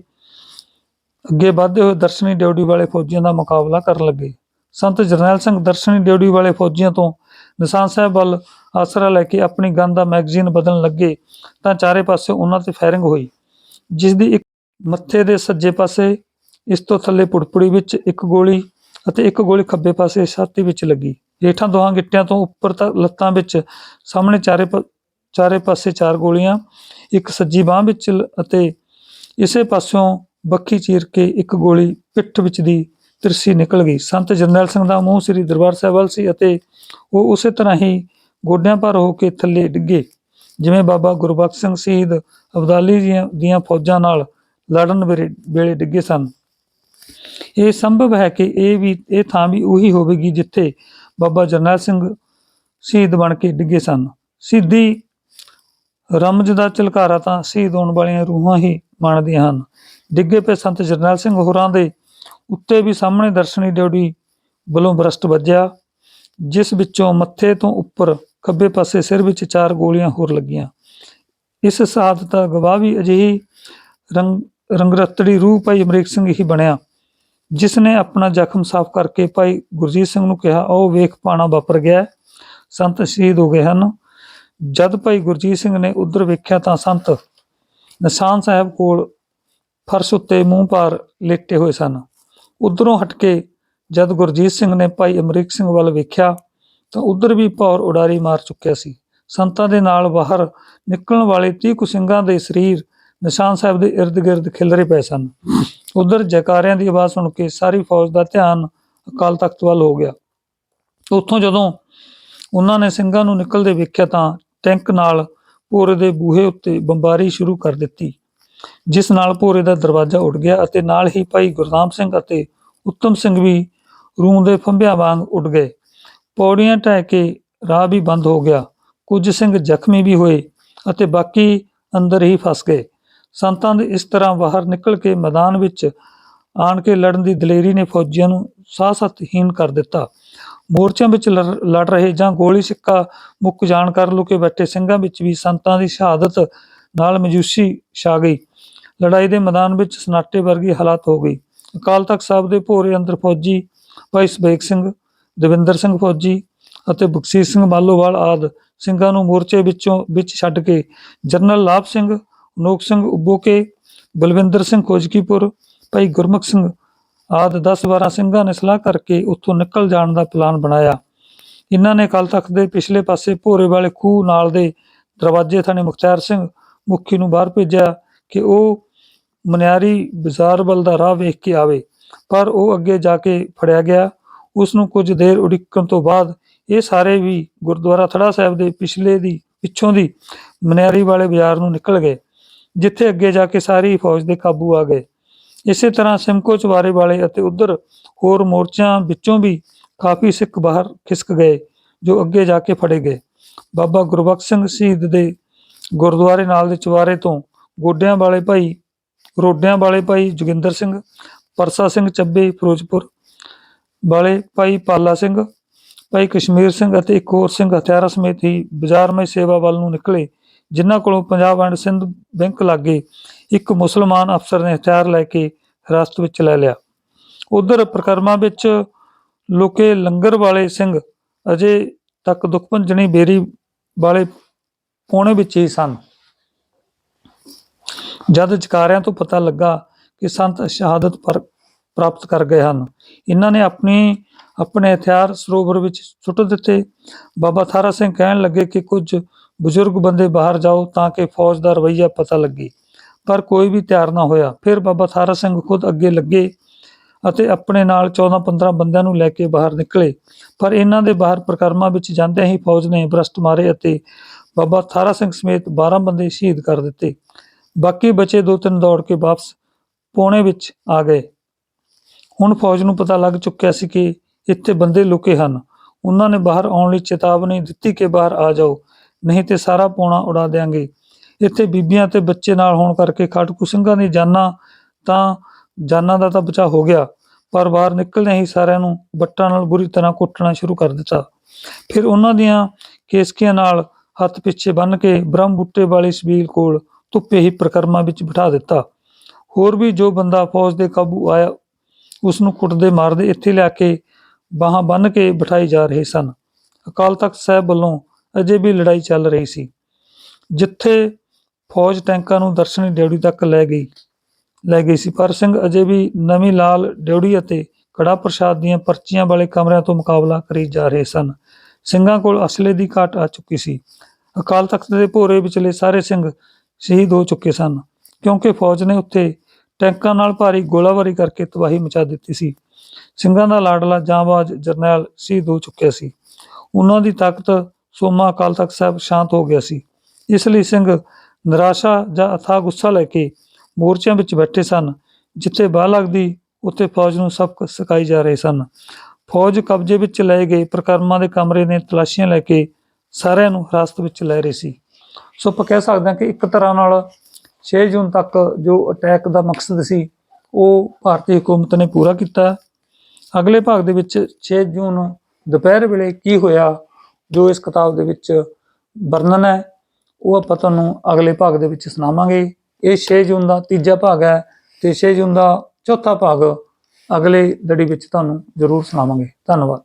ਅੱਗੇ ਵਧਦੇ ਹੋਏ ਦਰਸ਼ਨੀ ਡਿਊਟੀ ਵਾਲੇ ਫੌਜੀਆਂ ਦਾ ਮੁਕਾਬਲਾ ਕਰਨ ਲੱਗੇ। ਸੰਤ ਜਰਨੈਲ ਸਿੰਘ ਦਰਸ਼ਨੀ ਡਿਊਟੀ ਵਾਲੇ ਫੌਜੀਆਂ ਤੋਂ ਨਿਸ਼ਾਨ ਸਾਹਿਬ ਵੱਲ ਆਸਰਾ ਲੈ ਕੇ ਆਪਣੀ ਗਨ ਦਾ ਮੈਗਜ਼ੀਨ ਬਦਲਣ ਲੱਗੇ ਤਾਂ ਚਾਰੇ ਪਾਸੇ ਉਹਨਾਂ ਤੇ ਫਾਇਰਿੰਗ ਹੋਈ। ਜਿਸ ਦੀ ਇੱਕ ਮੱਥੇ ਦੇ ਸੱਜੇ ਪਾਸੇ, ਇਸ ਤੋਂ ਥੱਲੇ ਪੁੜਪੁੜੀ ਵਿੱਚ ਇੱਕ ਗੋਲੀ ਅਤੇ ਇੱਕ ਗੋਲੀ ਖੱਬੇ ਪਾਸੇ ਛਾਤੀ ਵਿੱਚ ਲੱਗੀ। ਹੇਠਾਂ ਦੋਹਾਂ ਗਿੱਟਿਆਂ ਤੋਂ ਉੱਪਰ ਤੱਕ ਲੱਤਾਂ ਵਿੱਚ ਸਾਹਮਣੇ ਚਾਰੇ ਚਾਰੇ ਪਾਸੇ ਚਾਰ ਗੋਲੀਆਂ, ਇੱਕ ਸੱਜੀ ਬਾਹ ਵਿੱਚ ਅਤੇ ਇਸੇ ਪਾਸਿਓਂ ਬੱਖੀ ਚੀਰ ਕੇ ਇੱਕ ਗੋਲੀ ਪਿੱਠ ਵਿੱਚ ਦੀ ਤਿਰਸੀ ਨਿਕਲ ਗਈ। ਸੰਤ ਜਰਨੈਲ ਸਿੰਘ ਦਾ ਮੂੰਹ ਸ੍ਰੀ ਦਰਬਾਰ ਸਾਹਿਬ ਵੱਲ ਸੀ ਅਤੇ ਉਹ ਉਸੇ ਤਰ੍ਹਾਂ ਹੀ ਗੋਡਿਆਂ ਪਰ ਹੋ ਕੇ ਥੱਲੇ ਡਿੱਗੇ। ਜਿਵੇਂ ਬਾਬਾ ਗੁਰਬਖਸ਼ ਸਿੰਘ ਸ਼ਹੀਦ ਅਬਦਾਲੀ ਦੀਆਂ ਦੀਆਂ ਫੌਜਾਂ ਨਾਲ ਲੜਨ ਵੇਲੇ ਵੇਲੇ ਡਿੱਗੇ ਸਨ। ਇਹ ਸੰਭਵ ਹੈ ਕਿ ਇਹ ਵੀ, ਇਹ ਥਾਂ ਵੀ ਉਹੀ ਹੋਵੇਗੀ ਜਿੱਥੇ ਬਾਬਾ ਜਰਨੈਲ ਸਿੰਘ ਸ਼ਹੀਦ ਬਣ ਕੇ ਡਿੱਗੇ ਸਨ। ਸਿੱਧੀ ਰਮਜ ਦਾ ਝਲਕਾਰਾ ਤਾਂ ਸ਼ਹੀਦ ਹੋਣ ਵਾਲੀਆਂ ਰੂਹਾਂ ਹੀ ਮੰਨਦੀਆਂ ਹਨ। ਡਿੱਗੇ ਪਏ ਸੰਤ ਜਰਨੈਲ ਸਿੰਘ ਹੋਰਾਂ ਦੇ ਉੱਤੇ ਵੀ ਸਾਹਮਣੇ ਦਰਸ਼ਨੀ ਡਿਊਟੀ ਵੱਲੋਂ ਬਰਸਟ ਵੱਜਿਆ, ਜਿਸ ਵਿੱਚੋਂ ਮੱਥੇ ਤੋਂ ਉੱਪਰ ਖੱਬੇ ਪਾਸੇ ਸਿਰ ਵਿੱਚ ਚਾਰ ਗੋਲੀਆਂ ਹੋਰ ਲੱਗੀਆਂ। ਇਸ ਸ਼ਹਾਦਤ ਦਾ ਗਵਾਹ ਵੀ ਅਜਿਹੀ ਰੰਗ ਰੰਗਰਤੜੀ ਰੂਹ ਭਾਈ ਅਮਰੀਕ ਸਿੰਘ ਹੀ ਬਣਿਆ ਜਿਸ ਨੇ ਆਪਣਾ ਜ਼ਖਮ ਸਾਫ਼ ਕਰਕੇ ਭਾਈ ਗੁਰਜੀਤ ਸਿੰਘ ਨੂੰ ਕਿਹਾ ਉਹ ਵੇਖ ਪਾਣਾ ਵਾਪਰ ਗਿਆ ਸੰਤ ਸ਼ਹੀਦ ਹੋ ਗਏ ਹਨ। ਜਦ ਭਾਈ ਗੁਰਜੀਤ ਸਿੰਘ ਨੇ ਉਧਰ ਵੇਖਿਆ ਤਾਂ ਸੰਤ ਨਿਸ਼ਾਨ ਸਾਹਿਬ ਕੋਲ ਫਰਸ਼ ਉੱਤੇ ਮੂੰਹ ਭਾਰ ਲੇਟੇ ਹੋਏ ਸਨ। ਉਧਰੋਂ ਹਟ ਕੇ ਜਦ ਗੁਰਜੀਤ ਸਿੰਘ ਨੇ ਭਾਈ ਅਮਰੀਕ ਸਿੰਘ ਵੱਲ ਵੇਖਿਆ ਤਾਂ ਉਧਰ ਵੀ ਭੌਰ ਉਡਾਰੀ ਮਾਰ ਚੁੱਕਿਆ ਸੀ। ਸੰਤਾਂ ਦੇ ਨਾਲ ਬਾਹਰ ਨਿਕਲਣ ਵਾਲੇ 30 ਕੁ ਸਿੰਘਾਂ ਦੇ ਸਰੀਰ ਨਿਸ਼ਾਨ ਸਾਹਿਬ ਦੇ ird-gird ਖਿਲਰੇ ਪਏ ਸਨ। ਉਧਰ ਜੈਕਾਰਿਆਂ ਦੀ ਆਵਾਜ਼ ਸੁਣ ਕੇ ਸਾਰੀ ਫੌਜ ਦਾ ਧਿਆਨ ਅਕਾਲ ਤਖਤ ਵੱਲ ਹੋ ਗਿਆ। ਉੱਥੋਂ ਜਦੋਂ ਉਹਨਾਂ ਨੇ ਸਿੰਘਾਂ ਨੂੰ ਨਿਕਲਦੇ ਵੇਖਿਆ ਤਾਂ ਟੈਂਕ ਨਾਲ ਭੋਰੇ ਦੇ ਬੂਹੇ ਉੱਤੇ ਬੰਬਾਰੀ ਸ਼ੁਰੂ ਕਰ ਦਿੱਤੀ, ਜਿਸ ਨਾਲ ਭੋਰੇ ਦਾ ਦਰਵਾਜ਼ਾ ਉੱਡ ਗਿਆ ਅਤੇ ਨਾਲ ਹੀ ਭਾਈ ਗੁਰਨਾਮ ਸਿੰਘ ਅਤੇ ਉੱਤਮ ਸਿੰਘ ਵੀ ਰੂਹ ਦੇ ਫੰਭਿਆਂ ਵਾਂਗ ਉੱਡ ਗਏ। ਪੌੜੀਆਂ ਢਹਿ ਕੇ ਰਾਹ ਵੀ ਬੰਦ ਹੋ ਗਿਆ। ਕੁਝ ਸਿੰਘ ਜ਼ਖਮੀ ਵੀ ਹੋਏ ਅਤੇ ਬਾਕੀ ਅੰਦਰ ਹੀ ਫਸ ਗਏ। ਸੰਤਾਂ ਦੇ ਇਸ ਤਰ੍ਹਾਂ ਬਾਹਰ ਨਿਕਲ ਕੇ ਮੈਦਾਨ ਵਿੱਚ ਆਣ ਕੇ ਲੜਨ ਦੀ ਦਲੇਰੀ ਨੇ ਫੌਜੀਆਂ ਨੂੰ ਸਾਹਸਤਹੀਨ ਕਰ ਦਿੱਤਾ। ਮੋਰਚਿਆਂ ਵਿੱਚ ਲੜ ਲੜ ਰਹੇ ਜਾਂ ਗੋਲੀ ਸਿੱਕਾ ਮੁੱਕ ਜਾਣ ਕਰ ਲੁਕੇ ਬੈਠੇ ਸਿੰਘਾਂ ਵਿੱਚ ਵੀ ਸੰਤਾਂ ਦੀ ਸ਼ਹਾਦਤ ਨਾਲ ਮਜੂਸੀ ਛਾ ਗਈ। ਲੜਾਈ ਦੇ ਮੈਦਾਨ ਵਿੱਚ ਸਨਾਟੇ ਵਰਗੀ ਹਾਲਾਤ ਹੋ ਗਈ। ਅਕਾਲ ਤਖਤ ਸਾਹਿਬ ਦੇ ਭੋਰੇ ਅੰਦਰ ਫੌਜੀ ਭਾਈ ਸਬੇਕ ਸਿੰਘ ਦਵਿੰਦਰ ਸਿੰਘ ਫੌਜੀ ਅਤੇ ਬਖਸ਼ੀਸ਼ ਸਿੰਘ ਮਾਲੋਵਾਲ ਆਦ ਸਿੰਘਾਂ ਨੂੰ ਮੋਰਚੇ ਵਿੱਚੋਂ ਵਿੱਚ ਛੱਡ ਕੇ ਜਨਰਲ ਲਾਭ ਸਿੰਘ ਨੋਕ ਸਿੰਘ ਉਬੋਕੇ, ਬਲਵਿੰਦਰ ਸਿੰਘ ਖੋਜਕੀਪੁਰ, ਭਾਈ ਗੁਰਮੁਖ ਸਿੰਘ ਆਦ 10-12 ਸਿੰਘਾਂ ਨੇ ਸਲਾਹ ਕਰਕੇ ਉੱਥੋਂ ਨਿਕਲ ਜਾਣ ਦਾ ਪਲਾਨ ਬਣਾਇਆ। ਇਹਨਾਂ ਨੇ ਅਕਾਲ ਤਖਤ ਦੇ ਪਿਛਲੇ ਪਾਸੇ ਭੋਰੇ ਵਾਲੇ ਖੂਹ ਨਾਲ ਦੇ ਦਰਵਾਜ਼ੇ ਥਾਣੇ ਮੁਖਤਿਆਰ ਸਿੰਘ ਮੁਖੀ ਨੂੰ ਬਾਹਰ ਭੇਜਿਆ ਕਿ ਉਹ ਮਨਿਆਰੀ ਬਾਜ਼ਾਰ ਵੱਲ ਦਾ ਰਾਹ ਵੇਖ ਕੇ ਆਵੇ, ਪਰ ਉਹ ਅੱਗੇ ਜਾ ਕੇ ਫੜਿਆ ਗਿਆ। ਉਸ ਨੂੰ ਕੁਝ ਦੇਰ ਉਡੀਕਣ ਤੋਂ ਬਾਅਦ ਇਹ ਸਾਰੇ ਵੀ ਗੁਰਦੁਆਰਾ ਥੜਾ ਸਾਹਿਬ ਦੇ ਪਿਛਲੇ ਦੀ, ਪਿੱਛੋਂ ਦੀ ਮਨਿਆਰੀ ਵਾਲੇ ਬਾਜ਼ਾਰ ਨੂੰ ਨਿਕਲ ਗਏ, ਜਿੱਥੇ ਅੱਗੇ ਜਾ ਕੇ ਸਾਰੀ ਫੌਜ ਦੇ ਕਾਬੂ ਆ ਗਏ। ਇਸੇ ਤਰ੍ਹਾਂ ਸਿਮਕੋ ਚਵਾਰੇ ਵਾਲੇ ਅਤੇ ਉਧਰ ਹੋਰ ਮੋਰਚਿਆਂ ਵਿੱਚੋਂ ਵੀ ਕਾਫੀ ਸਿੱਖ ਬਾਹਰ ਖਿਸਕ ਗਏ, ਜੋ ਅੱਗੇ ਜਾ ਕੇ ਫੜੇ ਗਏ। ਬਾਬਾ ਗੁਰਬਖਸ਼ ਸਿੰਘ ਸ਼ਹੀਦ ਦੇ ਗੁਰਦੁਆਰੇ ਨਾਲ ਦੇ ਚਵਾਰੇ ਤੋਂ ਗੋਡਿਆਂ ਵਾਲੇ ਭਾਈ, ਰੋਡਿਆਂ ਵਾਲੇ ਭਾਈ ਜੋਗਿੰਦਰ ਸਿੰਘ, ਪਰਸਾ ਸਿੰਘ ਚੱਬੇ ਫਿਰੋਜ਼ਪੁਰ ਵਾਲੇ ਭਾਈ ਪਾਲਾ ਸਿੰਘ, ਭਾਈ ਕਸ਼ਮੀਰ ਸਿੰਘ ਅਤੇ ਇੱਕ ਹੋਰ ਸਿੰਘ ਹਥਿਆਰਾਂ ਸਮੇਤ ਹੀ ਬਾਜ਼ਾਰਮਈ ਸੇਵਾ ਵੱਲ ਨੂੰ ਨਿਕਲੇ, ਜਿਨ੍ਹਾਂ ਕੋਲੋਂ ਪੰਜਾਬ ਐਂਡ ਸਿੰਧ ਬੈਂਕ ਲਾਗੇ ਇੱਕ ਮੁਸਲਮਾਨ ਅਫਸਰ ਨੇ ਹਥਿਆਰ ਲੈ ਕੇ ਹਿਰਾਸਤ ਵਿੱਚ ਲੈ ਲਿਆ। ਉਧਰ ਪ੍ਰਕਰਮਾਂ ਵਿੱਚ ਲੋਕੇ ਲੰਗਰ ਵਾਲੇ ਸਿੰਘ ਅਜੇ ਤੱਕ ਦੁਖਭੰਜਣੀ ਬੇਰੀ ਵਾਲੇ ਪੌਣੇ ਵਿੱਚ ਹੀ ਸਨ। ਜਦ ਜਕਾਰਿਆਂ ਤੋਂ ਪਤਾ ਲੱਗਾ ਕਿ ਸੰਤ ਸ਼ਹਾਦਤ ਪਰ ਪ੍ਰਾਪਤ ਕਰ ਗਏ ਹਨ। ਇਹਨਾਂ ਨੇ ਆਪਣੀ, ਆਪਣੇ ਹਥਿਆਰ ਸਰੋਵਰ ਵਿੱਚ ਸੁੱਟ ਦਿੱਤੇ। ਬਾਬਾ ਥਾਰਾ ਸਿੰਘ ਕਹਿਣ ਲੱਗੇ ਕਿ ਕੁਝ ਬਜ਼ੁਰਗ ਬੰਦੇ ਬਾਹਰ ਜਾਓ ਤਾਂ ਕਿ ਫੌਜ ਦਾ ਰਵੱਈਆ ਪਤਾ ਲੱਗੇ, ਪਰ ਕੋਈ ਵੀ ਤਿਆਰ ਨਾ ਹੋਇਆ। ਫਿਰ ਬਾਬਾ ਥਾਰਾ ਸਿੰਘ ਖੁਦ ਅੱਗੇ ਲੱਗੇ ਅਤੇ ਆਪਣੇ ਨਾਲ 14-15 ਬੰਦਿਆਂ ਨੂੰ ਲੈ ਕੇ ਬਾਹਰ ਨਿਕਲੇ। ਪਰ ਇਹਨਾਂ ਦੇ ਬਾਹਰ ਪ੍ਰਕਰਮਾਂ ਵਿੱਚ ਜਾਂਦਿਆਂ ਹੀ ਫੌਜ ਨੇ ਬਰਸਟ ਮਾਰੇ ਅਤੇ ਬਾਬਾ ਥਾਰਾ ਸਿੰਘ ਸਮੇਤ 12 ਬੰਦੇ ਸ਼ਹੀਦ ਕਰ ਦਿੱਤੇ। ਬਾਕੀ ਬਚੇ ਦੋ ਤਿੰਨ ਦੌੜ ਕੇ ਵਾਪਸ ਪੌਣੇ ਵਿੱਚ ਆ ਗਏ। ਹੁਣ ਫੌਜ ਨੂੰ ਪਤਾ ਲੱਗ ਚੁੱਕਿਆ ਸੀ ਕਿ ਇੱਥੇ ਬੰਦੇ ਲੁਕੇ ਹਨ। ਉਹਨਾਂ ਨੇ ਬਾਹਰ ਆਉਣ ਲਈ ਚੇਤਾਵਨੀ ਦਿੱਤੀ ਕਿ ਬਾਹਰ ਆ ਜਾਓ, ਨਹੀਂ ਤੇ ਸਾਰਾ ਪੌਣਾ ਉਡਾ ਦੇਾਂਗੇ ਇੱਥੇ ਬੀਬੀਆਂ ਤੇ ਬੱਚੇ ਨਾਲ ਹੋਣ ਕਰਕੇ ਖਾਟਕੂ ਸਿੰਘਾਂ ਦੀ ਜਾਨਾਂ ਤਾਂ ਜਾਨਾਂ ਦਾ ਤਾਂ ਬਚਾਅ ਹੋ ਗਿਆ, ਪਰ ਬਾਹਰ ਨਿਕਲਦੇ ਹੀ ਸਾਰਿਆਂ ਨੂੰ ਬੱਟਾਂ ਨਾਲ ਬੁਰੀ ਤਰ੍ਹਾਂ ਕੁੱਟਣਾ ਸ਼ੁਰੂ ਕਰ ਦਿੱਤਾ। ਫਿਰ ਉਹਨਾਂ ਦੀਆਂ ਕੇਸਕੀਆਂ ਨਾਲ ਹੱਥ ਪਿੱਛੇ ਬੰਨ੍ਹ ਕੇ ਬ੍ਰਹਮ ਬੁੱਟੇ ਵਾਲੀ ਸਬੀਲ ਕੋਲ ਧੁੱਪੇ ਹੀ ਪ੍ਰਕਰਮਾਂ ਵਿੱਚ ਬਿਠਾ ਦਿੱਤਾ। ਹੋਰ ਵੀ ਜੋ ਬੰਦਾ ਫੌਜ ਦੇ ਕਾਬੂ ਆਇਆ ਉਸ ਨੂੰ ਕੁੱਟਦੇ ਮਾਰਦੇ ਇੱਥੇ ਲਿਆ ਕੇ ਬਾਹਾਂ ਬੰਨ੍ਹ ਕੇ ਬਿਠਾਈ ਜਾ ਰਹੇ ਸਨ। ਅਕਾਲ ਤਖਤ ਸਾਹਿਬ ਵੱਲੋਂ ਅਜੇ ਵੀ ਲੜਾਈ ਚੱਲ ਰਹੀ ਸੀ। ਜਿੱਥੇ ਫੌਜ ਟੈਂਕਾਂ ਨੂੰ ਦਰਸ਼ਨੀ ਡਿਊਟੀ ਤੱਕ ਲੈ ਗਈ ਲੈ ਗਈ ਸੀ। ਪਰ ਸਿੰਘ ਅਜੇ ਵੀ ਨਵੀਂ ਲਾਲ ਡਿਉੜੀ ਅਤੇ ਕੜਾ ਪ੍ਰਸ਼ਾਦ ਦੀਆਂ ਪਰਚੀਆਂ ਵਾਲੇ ਕਮਰਿਆਂ ਤੋਂ ਮੁਕਾਬਲਾ ਕਰੀ ਜਾ ਰਹੇ ਸਨ। ਸਿੰਘਾਂ ਕੋਲ ਅਸਲੇ ਦੀ ਘਾਟ ਆ ਚੁੱਕੀ ਸੀ। ਅਕਾਲ ਤਖਤ ਦੇ ਭੋਰੇ ਵਿਚਲੇ ਸਾਰੇ ਸਿੰਘ ਸ਼ਹੀਦ ਹੋ ਚੁੱਕੇ ਸਨ, ਕਿਉਂਕਿ ਫੌਜ ਨੇ ਉੱਥੇ ਟੈਂਕਾਂ ਨਾਲ ਭਾਰੀ ਗੋਲਾਬਾਰੀ ਕਰਕੇ ਤਬਾਹੀ ਮਚਾ ਦਿੱਤੀ ਸੀ। ਸਿੰਘਾਂ ਦਾ ਲਾਡਲਾ ਜਾਂਬਾਜ਼ ਜਰਨੈਲ ਸ਼ਹੀਦ ਹੋ ਚੁੱਕਿਆ ਸੀ। ਉਹਨਾਂ ਦੀ ਤਾਕਤ ਸੋਮਾ ਅਕਾਲ ਤਖਤ ਸਾਹਿਬ ਸ਼ਾਂਤ ਹੋ ਗਿਆ ਸੀ। ਇਸ ਲਈ ਸਿੰਘ ਨਿਰਾਸ਼ਾ ਜਾਂ ਅਥਾਹ ਗੁੱਸਾ ਲੈ ਕੇ ਮੋਰਚਿਆਂ ਵਿੱਚ ਬੈਠੇ ਸਨ, ਜਿੱਥੇ ਬਾਹ ਲੱਗਦੀ, ਉੱਥੇ ਫੌਜ ਨੂੰ ਸਬਕ ਸਿਖਾਈ ਜਾ ਰਹੇ ਸਨ। ਫੌਜ ਕਬਜ਼ੇ ਵਿੱਚ ਲਏ ਗਏ, ਪ੍ਰਕਰਮਾਂ ਦੇ ਕਮਰੇ ਨੇ ਤਲਾਸ਼ੀਆਂ ਲੈ ਕੇ ਸਾਰਿਆਂ ਨੂੰ ਹਿਰਾਸਤ ਵਿੱਚ ਲੈ ਰਹੀ ਸੀ। ਸੋ ਆਪਾਂ ਕਹਿ ਸਕਦੇ ਹਾਂ ਕਿ ਇੱਕ ਤਰ੍ਹਾਂ ਨਾਲ 6 ਜੂਨ ਤੱਕ ਜੋ ਅਟੈਕ ਦਾ ਮਕਸਦ ਸੀ, ਉਹ ਭਾਰਤੀ ਹਕੂਮਤ ਨੇ ਪੂਰਾ ਕੀਤਾ। ਅਗਲੇ ਭਾਗ ਦੇ ਵਿੱਚ 6 ਜੂਨ ਦੁਪਹਿਰ ਵੇਲੇ ਕੀ ਹੋਇਆ, ਜੋ ਇਸ ਕਿਤਾਬ ਦੇ ਵਿੱਚ ਵਰਣਨ ਹੈ, ਉਹ ਆਪਾਂ ਤੁਹਾਨੂੰ ਅਗਲੇ ਭਾਗ ਦੇ ਵਿੱਚ ਸੁਣਾਵਾਂਗੇ। ਇਹ 6 ਜੂਨ ਦਾ ਤੀਜਾ ਭਾਗ ਹੈ ਤੇ 6 ਜੂਨ ਦਾ ਚੌਥਾ ਭਾਗ ਅਗਲੇ ਦੜੀ ਵਿੱਚ ਤੁਹਾਨੂੰ ਜ਼ਰੂਰ ਸੁਣਾਵਾਂਗੇ। ਧੰਨਵਾਦ।